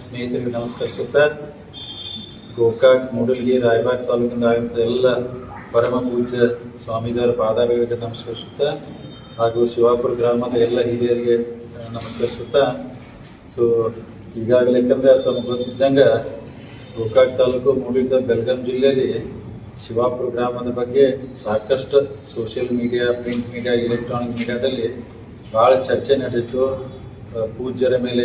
ಸ್ನೇಹಿತರಿಗೆ ನಮಸ್ಕರಿಸುತ್ತಾ ಗೋಕಾಕ್ ಮೂಡಲ್ಗಿ ರಾಯಬಾಗ್ ತಾಲೂಕಿಂದ ಎಲ್ಲ ಪರಮ ಪೂಜ್ಯ ಸ್ವಾಮೀಜಿಯವರ ಪಾದಾಭಿಗಳಿಗೆ ನಮಸ್ಕರಿಸುತ್ತಾ ಹಾಗೂ ಶಿವಾಪುರ ಗ್ರಾಮದ ಎಲ್ಲ ಹಿರಿಯರಿಗೆ ನಮಸ್ಕರಿಸುತ್ತ ಸೊ ಈಗಾಗಲೇ ಯಾಕಂದ್ರೆ ತಮಗೆ ಗೊತ್ತಿದ್ದಂಗೆ ಗೋಕಾಕ್ ತಾಲೂಕು ಮೂಡಿದ ಬೆಳಗಾಂ ಜಿಲ್ಲೆಯಲ್ಲಿ ಶಿವಾಪುರ ಗ್ರಾಮದ ಬಗ್ಗೆ ಸಾಕಷ್ಟು social media print media electronic ಮೀಡಿಯಾದಲ್ಲಿ ಭಾಳ ಚರ್ಚೆ ನಡೆದಿತ್ತು. ಆ, ಪೂಜ್ಯರ ಮೇಲೆ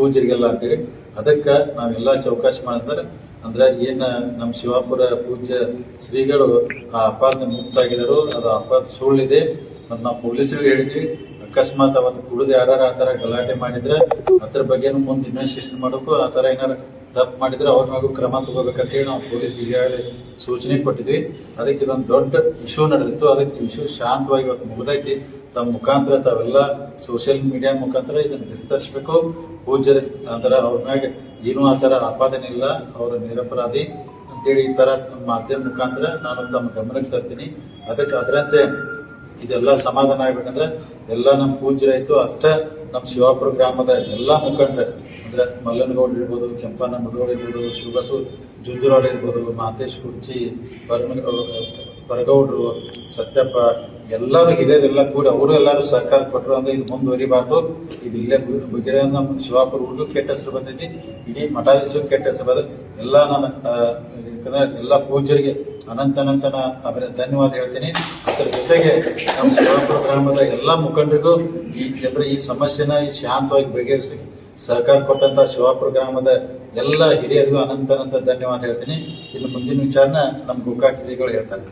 ಪೂಜ್ಯರಿಗೆಲ್ಲ ಅಂತೇಳಿ ಅದಕ್ಕೆ ನಾವೆಲ್ಲ ಚೌಕಾಸ ಮಾಡಿದ್ರೆ ಅಂದ್ರೆ ಏನ ನಮ್ಮ ಶಿವಾಪುರ ಪೂಜ್ಯ ಶ್ರೀಗಳು ಆ ಅಪಾದ ಮುಕ್ತಾಗಿದರು ಅದು ಅಪಾದ ಸುಳ್ಳಿದೆ. ಮತ್ತು ನಾವು ಪೊಲೀಸರಿಗೆ ಹೇಳಿದ್ವಿ. ಅಕಸ್ಮಾತ್ ಅವತ್ತು ಕುಡಿದು ಯಾರು ಆ ಗಲಾಟೆ ಮಾಡಿದ್ರೆ ಅದ್ರ ಬಗ್ಗೆನೂ ಮುಂದೆ ಇನ್ವೆಸ್ಟಿಗೇಷನ್ ಮಾಡೋಕು ಆ ಥರ ಏನಾರು ತಪ್ಪು ಮಾಡಿದ್ರೆ ಅವ್ರ ಮ್ಯಾಗೂ ಕ್ರಮ ತಗೋಬೇಕಂತ ಹೇಳಿ ನಾವು ಪೊಲೀಸ್ ಈಗಾಗಲೇ ಸೂಚನೆ ಕೊಟ್ಟಿದ್ವಿ. ಅದಕ್ಕೆ ಇದೊಂದು ದೊಡ್ಡ ಇಶ್ಯೂ ನಡೆದಿತ್ತು. ಅದಕ್ಕೆ ಇಶ್ಯೂ ಶಾಂತವಾಗಿ ಇವತ್ತು ಮುಗಿದೈತಿ. ತಮ್ಮ ಮುಖಾಂತರ ತಾವೆಲ್ಲ ಸೋಷಿಯಲ್ ಮೀಡಿಯಾ ಮುಖಾಂತರ ಇದನ್ನು ವಿಸ್ತರಿಸಬೇಕು. ಪೂಜ್ಯರ ಅಂದ್ರೆ ಅವ್ರ ಮ್ಯಾಗ ಏನೂ ಆ ಥರ ಆಪಾದನೆ ಇಲ್ಲ. ಅವರ ನಿರಪರಾಧಿ ಅಂತೇಳಿ ಈ ಥರ ಮಾಧ್ಯಮ ಮುಖಾಂತರ ನಾನು ತಮ್ಮ ಗಮನಕ್ಕೆ ತರ್ತೀನಿ. ಅದಕ್ಕೆ ಅದರಂತೆ ಇದೆಲ್ಲ ಸಮಾಧಾನ ಆಗ್ಬೇಕಂದ್ರೆ ಎಲ್ಲ ನಮ್ಮ ಪೂಜ್ಯರಾಯ್ತು ಅಷ್ಟೇ ನಮ್ಮ ಶಿವಾಪುರ ಗ್ರಾಮದ ಎಲ್ಲ ಮುಖಂಡರು. ಅಂದ್ರೆ ಮಲ್ಲನಗೌಡ ಇರ್ಬೋದು, ಕೆಂಪಣ್ಣ ಮುದಗೌಡ ಇರ್ಬೋದು, ಶಿವಬಸು ಜುಂಜುರಾಡ್ ಇರ್ಬೋದು, ಮಾತೇಶ್ ಕುರ್ಚಿ, ಪರಮ ಪರಗೌಡ್ರು, ಸತ್ಯಪ್ಪ ಎಲ್ಲರೂ ಹಿರಿಯರೆಲ್ಲ ಕೂಡ. ಅವರು ಎಲ್ಲರೂ ಸಹಕಾರ ಕೊಟ್ಟರು ಅಂದ್ರೆ ಇದು ಮುಂದುವರಿಬಾರ್ದು. ಇದು ಇಲ್ಲೇ ಬಗೆರೆ ನಮ್ಮ ಶಿವಾಪುರ ಊರಿಗೂ ಕೆಟ್ಟ ಹೆಸರು ಬಂದೈತಿ ಇಡೀ ಮಠಾಧೀಶರು ಕೆಟ್ಟ ಹೆಸರು ಬಂದ ಎಲ್ಲ ನನ್ನ ಎಲ್ಲ ಪೂಜರಿಗೆ ಅನಂತ ಅನಂತನ ಅವರ ಧನ್ಯವಾದ ಹೇಳ್ತೀನಿ. ಅದರ ಜೊತೆಗೆ ನಮ್ಮ ಶಿವಾಪುರ ಗ್ರಾಮದ ಎಲ್ಲ ಮುಖಂಡರಿಗೂ ಈ ಜನರ ಈ ಸಮಸ್ಯೆನ ಈ ಶಾಂತವಾಗಿ ಬಗೆಹರಿಸಲಿಕ್ಕೆ ಸಹಕಾರ ಕೊಟ್ಟಂತ ಶಿವಾಪುರ ಗ್ರಾಮದ ಎಲ್ಲ ಹಿರಿಯರಿಗೂ ಅನಂತ ಅನಂತ ಧನ್ಯವಾದ ಹೇಳ್ತೀನಿ. ಇನ್ನು ಮುಂದಿನ ವಿಚಾರನ ನಮ್ಮ ಗೋಕಾಕ್ ಶ್ರೀಗಳು ಹೇಳ್ತಾರೆ.